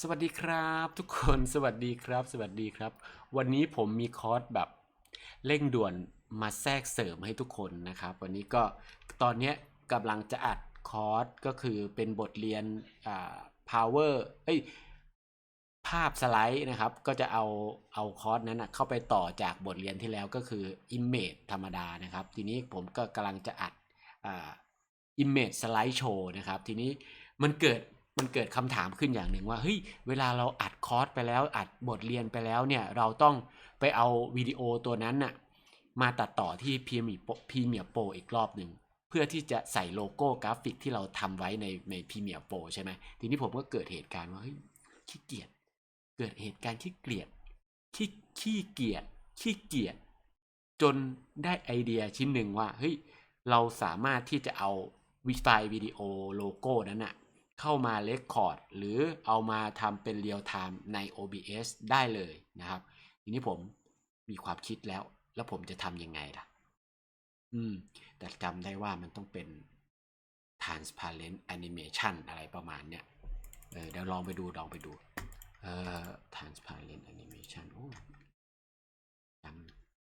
สวัสดีครับ ทุกคนสวัสดีครับ สวัสดีครับ วันนี้ผมมีคอร์สแบบเร่งด่วนมาแทรกเสริมให้ทุกคนนะครับ วันนี้ก็ตอนนี้กำลังจะอัดคอร์สก็คือเป็นบทเรียนอ่า power เอ้ยภาพสไลด์นะครับ ก็จะเอาเอาคอร์สนั้นนะเข้าไปต่อจากบทเรียนที่แล้วก็คือ image ธรรมดานะครับ ทีนี้ผมก็กำลังจะอัดอ่า image slide show นะครับ ทีนี้มันเกิด มันเกิดคำถามขึ้นอย่างหนึ่งว่าเฮ้ยเวลาเราอัดคอร์สไปแล้วอัดบทเรียนไปแล้วเนี่ยเราต้องไปเอาวิดีโอตัวนั้นน่ะมาตัดต่อที่ Premiere Pro Premiere Pro อีกรอบหนึ่งเพื่อที่จะใส่โลโก้กราฟิกที่เราทำไว้ในใน Premiere Pro ใช่ไหมทีนี้ผมก็เกิดเหตุการณ์ว่าเฮ้ยขี้เกียจเกิดเหตุการณ์ขี้เกียจขี้ขี้เกียจขี้เกียจจนได้ไอเดียชิ้นหนึ่งว่าเฮ้ยเราสามารถที่จะเอาวิไฟล์วิดีโอโลโก้นั้นอะ เข้ามาเลคคอร์ดหรือเอามาทำเป็นเรียลไทม์ใน OBS ได้เลยนะครับ ทีนี้ผมมีความคิดแล้ว แล้วผมจะทำยังไงล่ะ อืม แต่จำได้ว่ามันต้องเป็น transparent animation อะไรประมาณเนี้ยเออเดี๋ยวลองไปดูลองไปดู เอ่อ transparent animation โอ้จ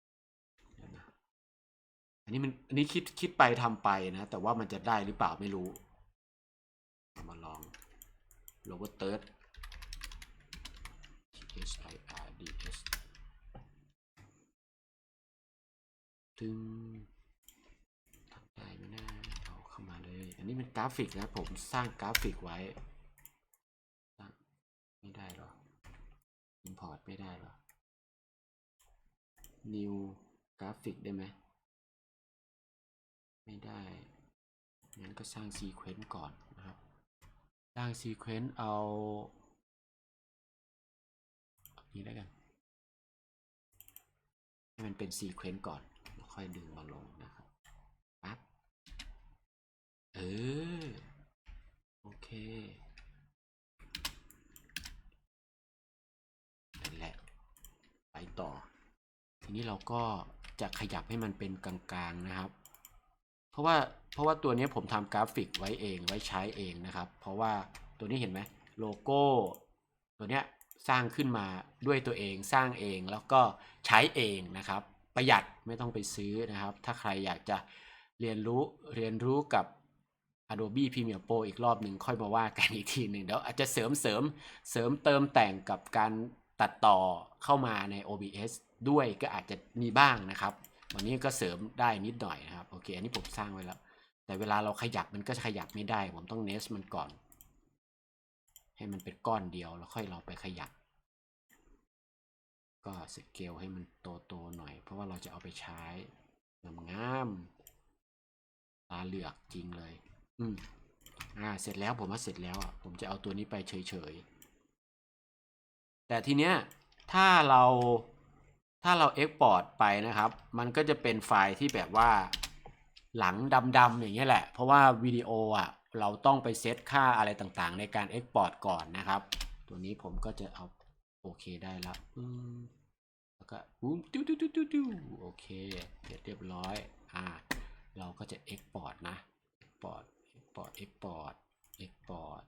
ำเดี๋ยวนะอันนี้มันอันนี้คิดคิดไปทำไปนะ แต่ว่ามันจะได้หรือเปล่าไม่รู้ lower third t s i r d s ตึงทำได้ไหมนะเอาเข้ามาเลย อันนี้เป็นกราฟิกนะผมสร้างกราฟิกไว้ ไม่ได้หรอ import ไม่ได้หรอ new กราฟิกได้ไหม ไม่ได้ งั้นก็สร้างซีเควนต์ก่อน สร้างซีเควนต์เอาเอานี้แล้วกัน ให้มันเป็นซีเควนต์ก่อน แล้วค่อยดึงมาลงนะครับปั๊บเออ โอเคนั่นแหละ ไปต่อ ทีนี้เราก็จะขยับให้มันเป็นกลางๆนะครับ เพราะว่าเพราะว่าตัวนี้ผมทำกราฟิกไว้เองไว้ใช้เองนะครับ เพราะว่าตัวนี้เห็นไหมโลโก้ ตัวเนี้ยสร้างขึ้นมาด้วยตัวเองสร้างเองแล้วก็ใช้เองนะครับ ประหยัดไม่ต้องไปซื้อนะครับ ถ้าใครอยากจะเรียนรู้เรียนรู้กับ Adobe Premiere Pro อีกรอบหนึ่งค่อยมาว่ากันอีกทีหนึ่งเดี๋ยวอาจจะเสริมเสริมเสริมเติมแต่งกับการตัดต่อเข้ามาใน OBS ด้วยก็อาจจะมีบ้างนะครับ วันนี้ก็เสริมได้นิดหน่อยนะครับโอเคอันนี้ผมสร้างไว้แล้ว แต่เวลาเราขยับมันก็จะขยับไม่ได้ ผมต้องเนสมันก่อน ให้มันเป็นก้อนเดียวแล้วค่อยเราไปขยับ ก็สเกลให้มันโตๆหน่อย เพราะว่าเราจะเอาไปใช้งามๆตาเหลือกจริงเลย อืมอ่าเสร็จแล้วผมว่าเสร็จแล้วอะผมจะเอาตัวนี้ไปเฉยๆแต่ทีเนี้ยถ้าเรา ถ้าเราเอ็กพอร์ตไปนะครับ มันก็จะเป็นไฟล์ที่แบบว่าหลังดำๆอย่างเงี้ยแหละ เพราะว่าวิดีโออะเราต้องไปเซตค่าอะไรต่างๆ ในการเอ็กพอร์ตก่อนนะครับ ตัวนี้ผมก็จะเอาโอเคได้แล้วแล้วก็อู้ติ้วติ้วติ้วติ้วติ้วโอเคเสร็จเรียบร้อยอ่าเราก็จะเอ็กพอร์ตนะเอ็กพอร์ตเอ็กพอร์ตเอ็กพอร์ตเอ็กพอร์ต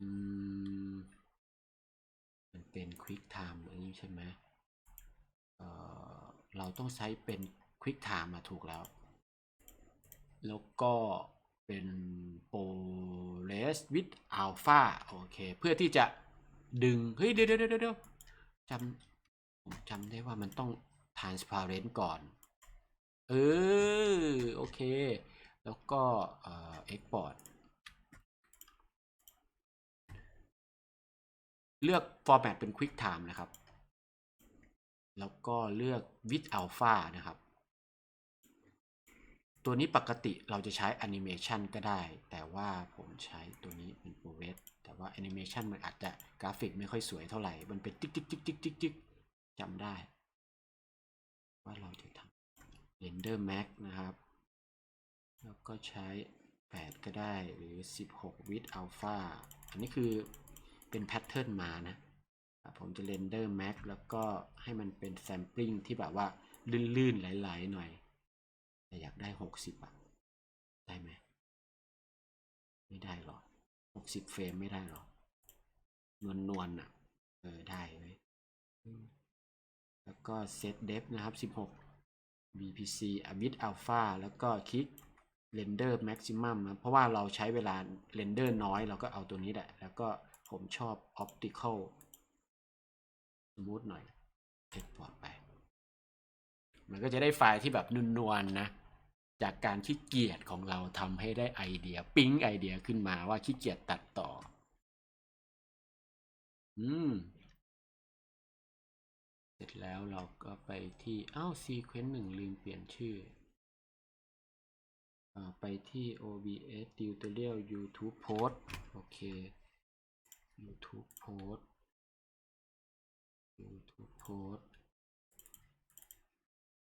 อืม เป็น Quick Time อันนี้ใช่ไหมเอ่อเราต้องใช้เป็น Quick Time มาถูกแล้ว แล้วก็เป็น ProRes with Alpha โอเค เพื่อที่จะดึง เฮ้ยเดี๋ยวเดี๋ยวเดี๋ยวเดี๋ยวจำผมจำได้ว่ามันต้อง transparent ก่อน เออ โอเค แล้วก็ เลือก format เป็น quick time นะครับ แล้วก็เลือก with alpha นะครับ ตัวนี้ปกติเราจะใช้ animation ก็ได้ แต่ว่าผมใช้ตัวนี้เป็น ProRes แต่ว่า animation มันอาจจะกราฟิกไม่ค่อยสวยเท่าไหร่ มันเป็นจิ๊กจิ๊กจิ๊กจิ๊กจิ๊กจิ๊กจำได้ ว่าเราจะทำ render max นะครับ แล้วก็ใช้ 8 ก็ได้หรือ 16 with alpha อันนี้คือ เป็นแพทเทิร์นมานะ ผมจะเรนเดอร์แม็กแล้วก็ให้มันเป็นแซมปลิ้งที่แบบว่าลื่นๆ ไหลๆ หน่อย แต่อยากได้ 60อะได้ไหม ไม่ได้หรอก60 เฟรมไม่ได้หรอนวลนวลๆอะเออ ได้เว้ยอืมแล้วก็เซตเดฟนะครับ 16 VPC a b i t Alpha แล้วก็คลิก Render Maximum นะเพราะว่าเราใช้เวลา Render น้อยเราก็เอาตัวนี้แหละ แล้วก็ผมชอบ Optical Smooth หน่อย Export ไป มันก็จะได้ไฟล์ที่แบบนวลๆนะ จากการขี้เกียจของเราทำให้ได้ไอเดีย ปิ๊งไอเดียขึ้นมาว่าขี้เกียจตัดต่อ อืม เสร็จแล้วเราก็ไปที่ อ้าวซีเควนต์หนึ่งลืมเปลี่ยนชื่อ ไปที่ OBS Tutorial YouTube Post โอเค YouTube Post YouTube Post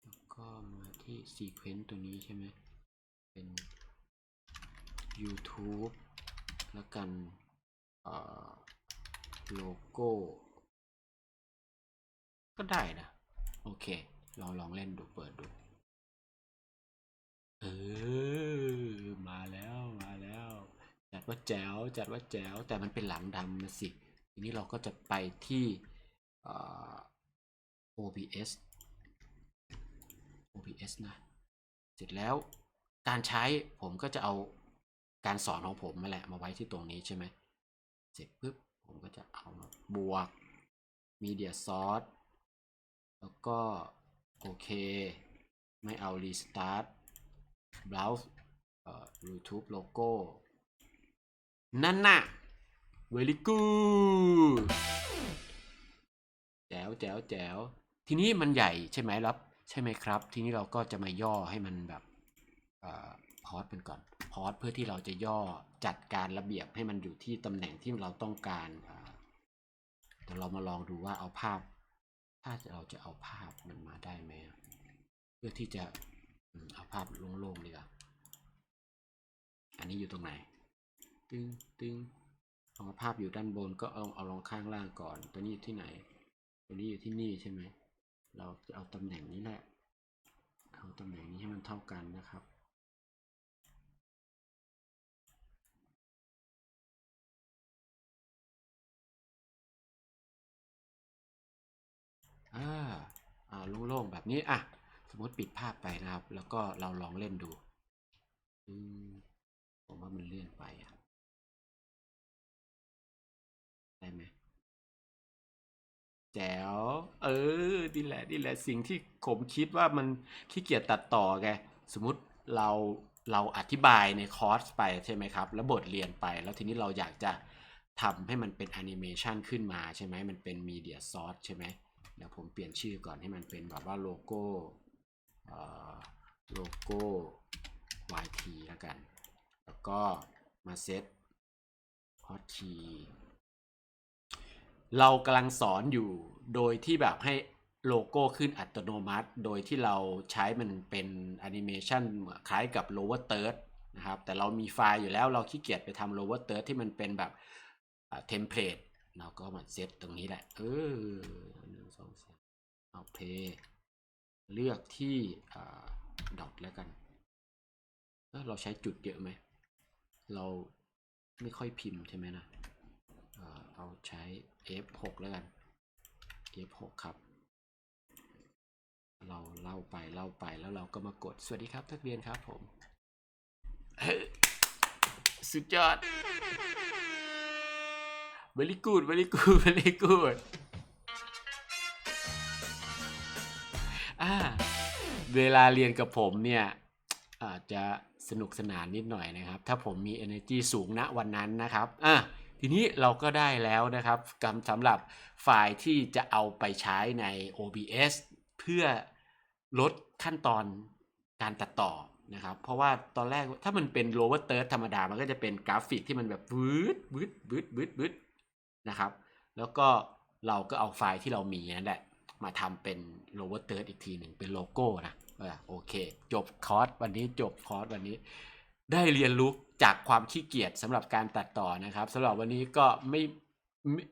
แล้วก็มาที่ Sequence ตัวนี้ใช่ไหม เป็น YouTube แล้วกันโลโก้ ก็ได้นะ โอเค ลองลองเล่นดูเปิดดู เออ มาแล้วมาแล้ว จัดว่าแจ๋วจัดว่าแจ๋วแต่มันเป็นหลังดำนะสิ ทีนี้เราก็จะไปที่ OBS OBS นะ เสร็จแล้วการใช้ผมก็จะเอาการสอนของผมมาแหละมาไว้ที่ตรงนี้ใช่ไหม เสร็จปุ๊บผมก็จะเอามาบวก Media Source แล้วก็ โอเค ไม่เอา Restart Browse เอ่อ YouTube Logo นั่นน่ะ very good แจ๋วแจ๋วแจ๋วทีนี้มันใหญ่ใช่ไหมครับ ใช่ไหมครับ ทีนี้เราก็จะมาย่อให้มันแบบพอสเป็นก่อนพอสเพื่อที่เราจะย่อจัดการระเบียบให้มันอยู่ที่ตำแหน่งที่เราต้องการเดี๋ยวเรามาลองดูว่าเอาภาพ ถ้าเราจะเอาภาพมันมาได้ไหมเพื่อที่จะ เอาภาพโล่งๆดีกว่าอันนี้อยู่ตรงไหน ตึงตึงเอาภาพอยู่ด้านบนก็เอาเอาลองข้างล่างก่อน ตัวนี้อยู่ที่ไหน ตัวนี้อยู่ที่นี่ใช่ไหม เราจะเอาตำแหน่งนี้แหละ เอาตำแหน่งนี้ให้มันเท่ากันนะครับอ่าอ่าโล่งๆแบบนี้อะ มมติปิดภาพไปนะครับ แล้วก็เราลองเล่นดูอืผมว่ามันเลื่อนไปอะได้ไหมแจ๋วเออนี่แหละนี่แหละสิ่งที่ผมคิดว่ามันขี้เกียจตัดต่อไงสมมติเราเราอธิบายในคอร์สไปใช่ไหมครับ แล้วบทเรียนไป แล้วทีนี้เราอยากจะทำให้มันเป็นแอนิเมชันขึ้นมาใช่ไหมมันเป็นมีเดียซอสใช่ไหมเดี๋ยวผมเปลี่ยนชื่อก่อนให้มันเป็นแบบว่าโลโก้ โลโก้ YT แล้วกัน แล้วก็มาเซตฮอตคีย์เรากำลังสอนอยู่โดยที่แบบให้โลโก้ขึ้นอัตโนมัติ โดยที่เราใช้มันเป็นแอนิเมชันคล้ายกับ lower third นะครับ แต่เรามีไฟล์อยู่แล้วเราขี้เกียจไปทำ lower third ที่มันเป็นแบบเทมเพลตเราก็มาเซตตรงนี้แหละ เออหนึ่งสองสามเอาเพย์ เลือกที่ดอทแล้วกันเราใช้จุดเยอะไหม เราไม่ค่อยพิมพ์ใช่ไหมนะเอาใช้ F6 แล้วกัน F6 ครับ เราเล่าไปเล่าไปแล้วเราก็มากด สวัสดีครับนักเรียนครับผม สุดยอด very good very good very good อ่าเวลาเรียนกับผมเนี่ยอาจจะสนุกสนานนิดหน่อยนะครับ ถ้าผมมี energy สูงณวันนั้นนะครับอะทีนี้เราก็ได้แล้วนะครับกำสำหรับไฟล์ที่จะเอาไปใช้ใน OBS เพื่อลดขั้นตอนการตัดต่อนะครับ เพราะว่าตอนแรกถ้ามันเป็น lower third ธรรมดา มันก็จะเป็นกราฟิกที่มันแบบวืดวืดวืดวืดวืดนะครับ แล้วก็เราก็เอาไฟล์ที่เรามีนั่นแหละ มาทำเป็น lower third อีกทีหนึ่งเป็นโลโก้นะโอเค จบคอร์สวันนี้จบคอร์สวันนี้ ได้เรียนรู้จากความขี้เกียจสำหรับการตัดต่อนะครับสำหรับวันนี้ก็ไม่ไม่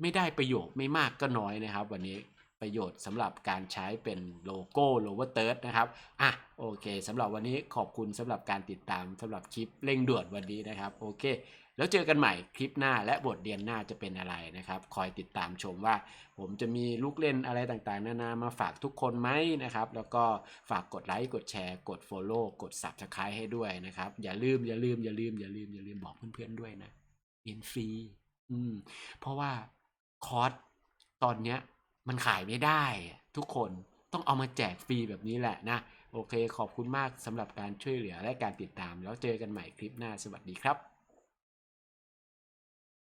ไม่ได้ประโยชน์ไม่มากก็น้อยนะครับ วันนี้ประโยชน์สำหรับการใช้เป็นโลโก้ lower third นะครับอะโอเคสำหรับวันนี้ขอบคุณสำหรับการติดตามสำหรับคลิปเร่งด่วนวันนี้นะครับ โอเค แล้วเจอกันใหม่คลิปหน้าและบทเรียนหน้าจะเป็นอะไรนะครับ คอยติดตามชมว่า ผมจะมีลูกเล่นอะไรต่างๆ นานามาฝากทุกคนไหมนะครับ แล้วก็ฝากกดไลค์กดแชร์กด Follow กด Subscribe ให้ด้วยนะครับ อย่าลืมอย่าลืมอย่าลืมอย่าลืมอย่าลืมบอกเพื่อนๆด้วยนะเรียนฟรีอืมเพราะว่าคอร์สตอนเนี้ยมันขายไม่ได้ทุกคนต้องเอามาแจกฟรีแบบนี้แหละนะ โอเคขอบคุณมากสำหรับการช่วยเหลือและการติดตาม แล้วเจอกันใหม่คลิปหน้าสวัสดีครับ